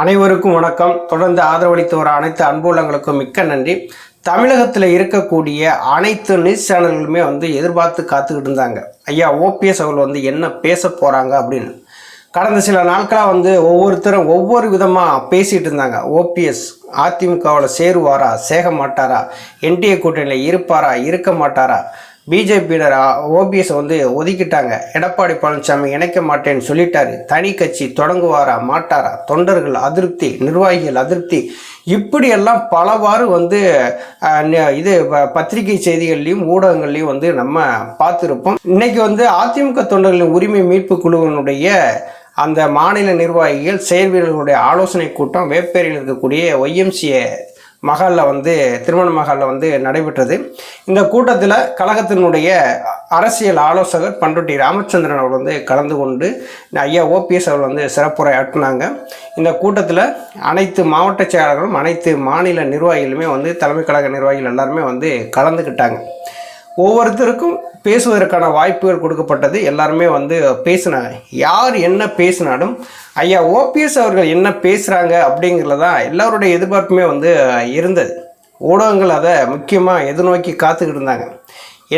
அனைவருக்கும் வணக்கம். தொடர்ந்து ஆதரவளித்து வர அனைத்து அன்புள்ளங்களுக்கும் மிக்க நன்றி. தமிழகத்தில் இருக்கக்கூடிய அனைத்து நியூஸ் சேனல்களுமே வந்து எதிர்பார்த்து காத்துக்கிட்டு இருந்தாங்க. ஐயா ஓபிஎஸ் அவர்கள் வந்து என்ன பேச போகிறாங்க அப்படின்னு. கடந்த சில நாட்களாக வந்து ஒவ்வொருத்தரும் ஒவ்வொரு விதமாக பேசிகிட்டு இருந்தாங்க. ஓபிஎஸ் அதிமுகவில் சேருவாரா சேக மாட்டாரா என்டிஏ கூட்டணியில் இருப்பாரா இருக்க மாட்டாரா பிஜேபியினர் ஓபிஎஸ் வந்து ஒதுக்கிட்டாங்க. எடப்பாடி பழனிசாமி இணைக்க மாட்டேன்னு சொல்லிட்டாரு. தனி கட்சி தொடங்குவாரா மாட்டாரா? தொண்டர்கள் அதிருப்தி நிர்வாகிகள் அதிருப்தி. இப்படியெல்லாம் பலவாறு வந்து இது ப- பத்திரிகை செய்திகள்லையும் ஊடகங்கள்லையும் வந்து நம்ம பார்த்துருப்போம். இன்னைக்கு வந்து அதிமுக தொண்டர்களின் உரிமை மீட்பு குழுவினுடைய அந்த மாநில நிர்வாகிகள் செயல் வீரர்களுடைய ஆலோசனை கூட்டம் வேப்பேரியில் இருக்கக்கூடிய ஒய்எம்சிஏ மகாலில் வந்து திருமண மகாலில் வந்து நடைபெற்றது. இந்த கூட்டத்தில் கழகத்தினுடைய அரசியல் ஆலோசகர் பண்ருட்டி ராமச்சந்திரன் அவர் வந்து கலந்து கொண்டு ஐயா ஓபிஎஸ் அவர் வந்து சிறப்புரை ஆட்டினாங்க இந்த கூட்டத்தில் அனைத்து மாவட்ட செயலாளர்களும் அனைத்து மாநில நிர்வாகிகளுமே வந்து தலைமை கழக நிர்வாகிகள் எல்லாருமே வந்து கலந்துக்கிட்டாங்க ஒவ்வொருத்தருக்கும் பேசுவதற்கான வாய்ப்புகள் கொடுக்கப்பட்டது. எல்லாருமே வந்து பேசினாங்க யார் என்ன பேசினாலும் ஐயா ஓபிஎஸ் அவர்கள் என்ன பேசுகிறாங்க அப்படிங்கிறது தான் எல்லாருடைய எதிர்பார்ப்புமே வந்து இருந்தது. ஊடகங்கள் அதை முக்கியமாக எதிர்நோக்கி காத்துக்கிட்டு இருந்தாங்க.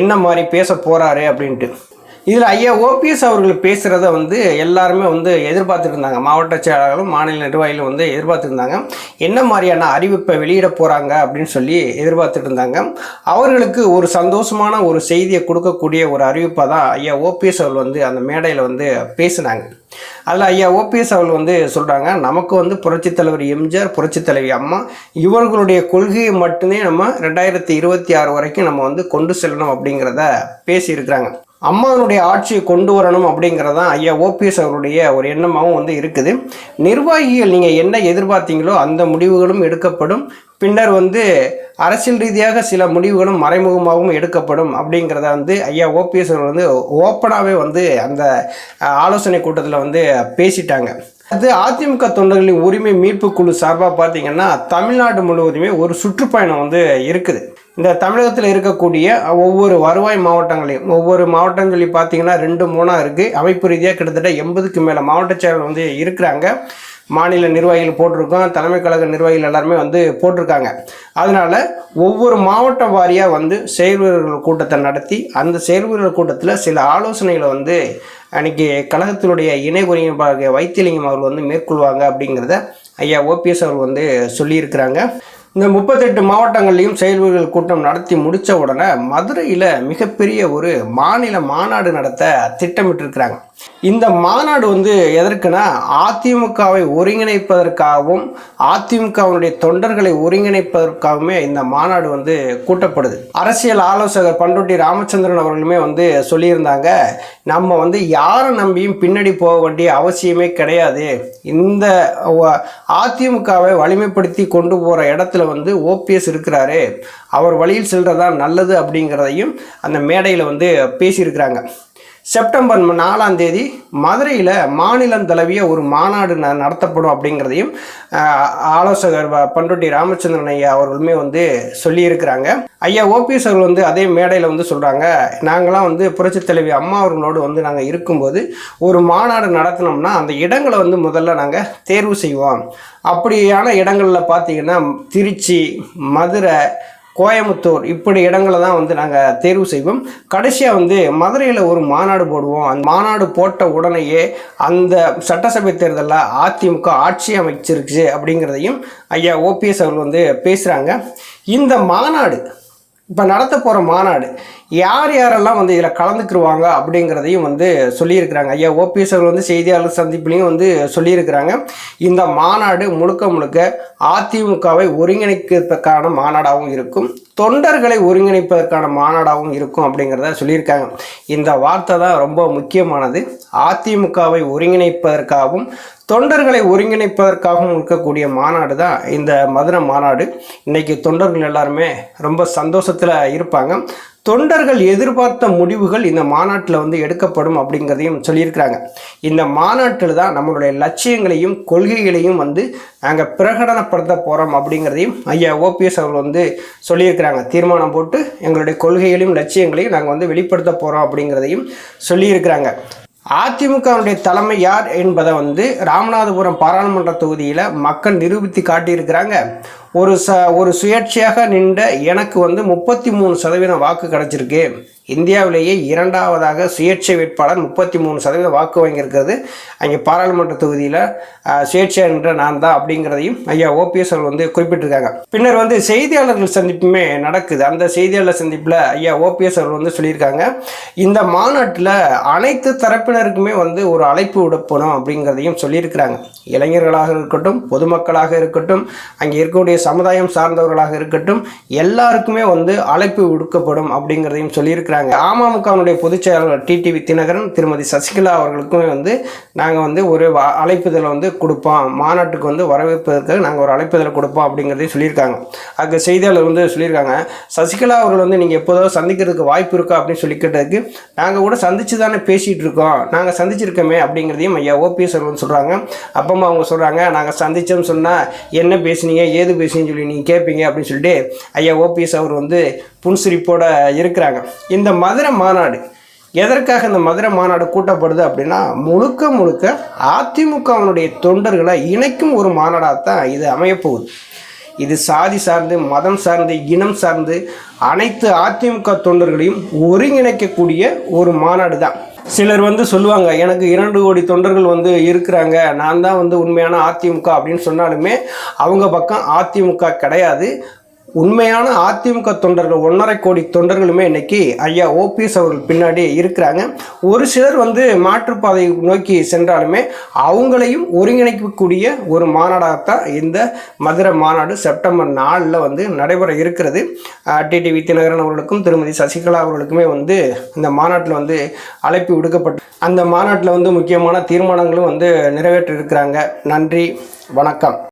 என்ன மாதிரி பேச போகிறாரு அப்படின்ட்டு. இதில் ஐயா ஓபிஎஸ் அவர்கள் பேசுகிறத வந்து எல்லாருமே வந்து எதிர்பார்த்துருந்தாங்க மாவட்ட செயலாளர்களும் மாநில நிர்வாகிகளும் வந்து எதிர்பார்த்துருந்தாங்க என்ன மாதிரியான அறிவிப்பை வெளியிட போகிறாங்க அப்படின்னு சொல்லி எதிர்பார்த்துட்டு இருந்தாங்க அவர்களுக்கு ஒரு சந்தோஷமான ஒரு செய்தியை கொடுக்கக்கூடிய ஒரு அறிவிப்பாக தான் ஐயா ஓபிஎஸ் அவர்கள் வந்து அந்த மேடையில் வந்து பேசினாங்க. அதில் ஐயா ஓபிஎஸ் அவர்கள் வந்து சொல்கிறாங்க நமக்கு வந்து புரட்சித் தலைவர் எம்ஜிஆர் புரட்சித் தலைவி அம்மா இவர்களுடைய கொள்கையை மட்டுமே நம்ம ரெண்டாயிரத்தி இருபத்தி ஆறு வரைக்கும் நம்ம வந்து கொண்டு செல்லணும் அப்படிங்கிறத பேசியிருக்கிறாங்க. அம்மாவனுடைய ஆட்சியை கொண்டு வரணும் அப்படிங்கிறதான் ஐயா ஓபிஎஸ் அவருடைய ஒரு எண்ணமாகவும் வந்து இருக்குது. நிர்வாகிகள் நீங்கள் என்ன எதிர்பார்த்தீங்களோ அந்த முடிவுகளும் எடுக்கப்படும். பின்னர் வந்து அரசியல் ரீதியாக சில முடிவுகளும் மறைமுகமாகவும் எடுக்கப்படும் அப்படிங்கிறத வந்து ஐயா ஓபிஎஸ் அவர்கள் வந்து ஓப்பனாகவே வந்து அந்த ஆலோசனை கூட்டத்தில் வந்து பேசிட்டாங்க. அது அதிமுக தொண்டர்களின் உரிமை மீட்பு குழு சார்பாக பார்த்தீங்கன்னா தமிழ்நாடு முழுவதுமே ஒரு சுற்றுப்பயணம் வந்து இருக்குது. இந்த தமிழகத்தில் இருக்கக்கூடிய ஒவ்வொரு வருவாய் மாவட்டங்களையும் ஒவ்வொரு மாவட்டம் சொல்லி பார்த்தீங்கன்னா ரெண்டு மூணாக இருக்குது அமைப்பு ரீதியாக கிட்டத்தட்ட எண்பதுக்கு மேலே மாவட்ட செயலர் வந்து இருக்கிறாங்க. மாநில நிர்வாகிகள் போட்டிருக்கோம். தலைமை கழக நிர்வாகிகள் எல்லாருமே வந்து போட்டிருக்காங்க. அதனால் ஒவ்வொரு மாவட்ட வாரியாக வந்து செயல்வீரர்கள் கூட்டத்தை நடத்தி அந்த செயல்வீரர்கள் கூட்டத்தில் சில ஆலோசனைகளை வந்து அன்றைக்கி கழகத்தினுடைய இணை ஒருங்கிணைப்பாளர் வைத்தியலிங்கம் அவர்கள் வந்து மேற்கொள்வாங்க அப்படிங்கிறத ஐயா ஓபிஎஸ் அவர்கள் வந்து சொல்லியிருக்கிறாங்க. இந்த முப்பத்தெட்டு மாவட்டங்கள்லையும் செயல்வீரர்கள் கூட்டம் நடத்தி முடித்த உடனே மதுரையில் மிகப்பெரிய ஒரு மாநில மாநாடு நடத்த திட்டமிட்டிருக்கிறாங்க. இந்த மாநாடு வந்து எதற்குனா அதிமுகவை ஒருங்கிணைப்பதற்காகவும் அதிமுகவினுடைய தொண்டர்களை ஒருங்கிணைப்பதற்காகவுமே இந்த மாநாடு வந்து கூட்டப்படுது. அரசியல் ஆலோசகர் பண்ருட்டி ராமச்சந்திரன் அவர்களுமே வந்து சொல்லியிருந்தாங்க நம்ம வந்து யாரை நம்பியும் பின்னாடி போக வேண்டிய அவசியமே கிடையாது. இந்த அதிமுகவை வலிமைப்படுத்தி கொண்டு போகிற இடத்துல வந்து ஓபிஎஸ் இருக்கிறாரு அவர் வழியில் செல்றதா நல்லது அப்படிங்கிறதையும் அந்த மேடையில் வந்து பேசியிருக்கிறாங்க. செப்டம்பர் நாலாம் தேதி மதுரையில் மாநிலம் தழுவிய ஒரு மாநாடு ந- நடத்தப்படும் அப்படிங்கிறதையும் ஆலோசகர் வ- பண்ருட்டி ராமச்சந்திரன் ஐயா அவர்களுமே வந்து சொல்லியிருக்கிறாங்க. ஐயா ஓபிஎஸ் அவர்கள் வந்து அதே மேடையில் வந்து சொல்கிறாங்க நாங்களாம் வந்து புரட்சித் தலைவி அம்மா அவர்களோடு வந்து நாங்கள் இருக்கும்போது ஒரு மாநாடு நடத்தினோம்னா அந்த இடங்களை வந்து முதல்ல நாங்கள் தேர்வு செய்வோம். அப்படியான இடங்களில் பார்த்தீங்கன்னா திருச்சி மதுரை கோயம்புத்தூர் இப்படி இடங்களை தான் வந்து நாங்கள் தேர்வு செய்வோம். கடைசியாக வந்து மதுரையில் ஒரு மாநாடு போடுவோம். அந்த மாநாடு போட்ட உடனேயே அந்த சட்டசபை தேர்தலில் அதிமுக ஆட்சி அமைச்சிருச்சு அப்படிங்கிறதையும் ஐயா ஓபிஎஸ் அவர்கள் வந்து பேசுகிறாங்க இந்த மாநாடு இப்போ நடத்த போகிற மாநாடு யார் யாரெல்லாம் வந்து இதில் கலந்துக்கிடுவாங்க அப்படிங்கிறதையும் வந்து சொல்லியிருக்கிறாங்க. ஐயா ஓபிஎஸ் அவர்கள் வந்து செய்தியாளர் சந்திப்புலையும் வந்து சொல்லியிருக்கிறாங்க. இந்த மாநாடு முழுக்க முழுக்க அதிமுகவை ஒருங்கிணைக்கிறதுக்கான மாநாடாகவும் இருக்கும். தொண்டர்களை ஒருங்கிணைப்பதற்கான மாநாடாகவும் இருக்கும் அப்படிங்கிறத சொல்லியிருக்காங்க. இந்த வார்த்தை தான் ரொம்ப முக்கியமானது. அதிமுகவை ஒருங்கிணைப்பதற்காகவும் தொண்டர்களை ஒருங்கிணைப்பதற்காகவும் இருக்கக்கூடிய மாநாடு தான் இந்த மதுரை மாநாடு. இன்றைக்கி தொண்டர்கள் எல்லாருமே ரொம்ப சந்தோஷத்தில் இருப்பாங்க. தொண்டர்கள் எதிர்பார்த்த முடிவுகள் இந்த மாநாட்டில் வந்து எடுக்கப்படும் அப்படிங்கிறதையும் சொல்லியிருக்கிறாங்க. இந்த மாநாட்டில் தான் நம்மளுடைய லட்சியங்களையும் கொள்கைகளையும் வந்து நாங்கள் பிரகடனப்படுத்த போகிறோம் அப்படிங்கிறதையும் ஐயா ஓபிஎஸ் அவர்கள் வந்து சொல்லியிருக்கிறாங்க. தீர்மானம் போட்டு எங்களுடைய கொள்கைகளையும் லட்சியங்களையும் நாங்கள் வந்து வெளிப்படுத்த போகிறோம் அப்படிங்கிறதையும் சொல்லியிருக்கிறாங்க. அதிமுகவுடைய தலைமை யார் என்பதை வந்து ராமநாதபுரம் பாராளுமன்ற தொகுதியில் மக்கள் நிரூபித்து காட்டியிருக்கிறாங்க. ஒரு ச ஒரு சுயேட்சையாக நின்ற எனக்கு வந்து முப்பத்தி மூணு சதவீதம் வாக்கு கிடச்சிருக்கு. இந்தியாவிலேயே இரண்டாவதாக சுயேட்சை வேட்பாளர் முப்பத்தி மூணு சதவீதம் வாக்கு வாங்கியிருக்கிறது. அங்கே பாராளுமன்ற தொகுதியில் சுயேட்சை என்ற நான் தான் அப்படிங்கிறதையும் ஐயா ஓபிஎஸ் அவர்கள் வந்து குறிப்பிட்டிருக்காங்க. பின்னர் வந்து செய்தியாளர்கள் சந்திப்புமே நடக்குது. அந்த செய்தியாளர் சந்திப்பில் ஐயா ஓபிஎஸ் அவர்கள் வந்து சொல்லியிருக்காங்க இந்த மாநாட்டில் அனைத்து தரப்பினருக்குமே வந்து ஒரு அழைப்பு விடப்படும் அப்படிங்கிறதையும் சொல்லியிருக்கிறாங்க. இளைஞர்களாக இருக்கட்டும் பொதுமக்களாக இருக்கட்டும் அங்கே இருக்கக்கூடிய சமுதாயம் சார்ந்தவர்களாக இருக்கட்டும் எல்லாருக்குமே வந்து அழைப்பு விடுக்கப்படும் அப்படிங்கிறதையும் சொல்லியிருக்கிறாங்க. அமமுகவினுடைய பொதுச் செயலாளர் டிடிவி தினகரன் திருமதி சசிகலா அவர்களுக்குமே வந்து நாங்கள் வந்து ஒரு வ- அழைப்புதலை வந்து கொடுப்போம். மாநாட்டுக்கு வந்து வரவேற்பதற்கு நாங்கள் ஒரு அழைப்புதலை கொடுப்போம் அப்படிங்கிறதையும் சொல்லியிருக்காங்க. அங்கே செய்தியாளர் வந்து சொல்லியிருக்காங்க சசிகலா அவர்கள் வந்து நீங்கள் எப்போதோ சந்திக்கிறதுக்கு வாய்ப்பு இருக்கா? அப்படின்னு சொல்லி கேட்டதுக்கு நாங்கள் கூட சந்திச்சு தானே பேசிகிட்டு இருக்கோம். நாங்கள் சந்திச்சிருக்கோமே அப்படிங்கிறதையும் ஐயா ஓபிஎஸ் அவர்கள் சொல்கிறாங்க அப்பமா அவங்க சொல்கிறாங்க நாங்கள் சந்திச்சோம்னு சொன்னால் என்ன பேசுனீங்க? ஏது பேசுனீங்கன்னு சொல்லி நீங்கள் கேட்பீங்க அப்படின்னு சொல்லிட்டு ஐயா ஓபிஎஸ் அவர் வந்து புன்சிரிப்போட இருக்கிறாங்க. இந்த மதுரை மாநாடு எதற்காக இந்த மதுரை மாநாடு கூட்டப்படுது அப்படின்னா முழுக்க முழுக்க அதிமுகவினுடைய தொண்டர்களை இணைக்கும் ஒரு மாநாடாக தான் இது அமையப்போகுது. இது சாதி சார்ந்து மதம் சார்ந்து இனம் சார்ந்து அனைத்து அதிமுக தொண்டர்களையும் ஒருங்கிணைக்கக்கூடிய ஒரு மாநாடு தான் சிலர் வந்து சொல்லுவாங்க எனக்கு இரண்டு கோடி தொண்டர்கள் வந்து இருக்கிறாங்க. நான் தான் வந்து உண்மையான அதிமுக அப்படின்னு சொன்னாலுமே அவங்க பக்கம் அதிமுக கிடையாது. உண்மையான அதிமுக தொண்டர்கள் ஒன்றரை கோடி தொண்டர்களுமே இன்னைக்கு ஐயா ஓபிஎஸ் அவர்கள் பின்னாடி இருக்கிறாங்க. ஒரு சிலர் வந்து மாற்றுப்பாதை நோக்கி சென்றாலுமே அவங்களையும் ஒருங்கிணைக்கக்கூடிய ஒரு மாநாடாகத்தான் இந்த மதுரை மாநாடு செப்டம்பர் நாலில் வந்து நடைபெற இருக்கிறது. டிடி வித்யநகரன் அவர்களுக்கும் திருமதி சசிகலா அவர்களுக்குமே வந்து இந்த மாநாட்டில் வந்து அழைப்பு விடுக்கப்பட்டு அந்த மாநாட்டில் வந்து முக்கியமான தீர்மானங்களும் வந்து நிறைவேற்றிருக்கிறாங்க. நன்றி வணக்கம்.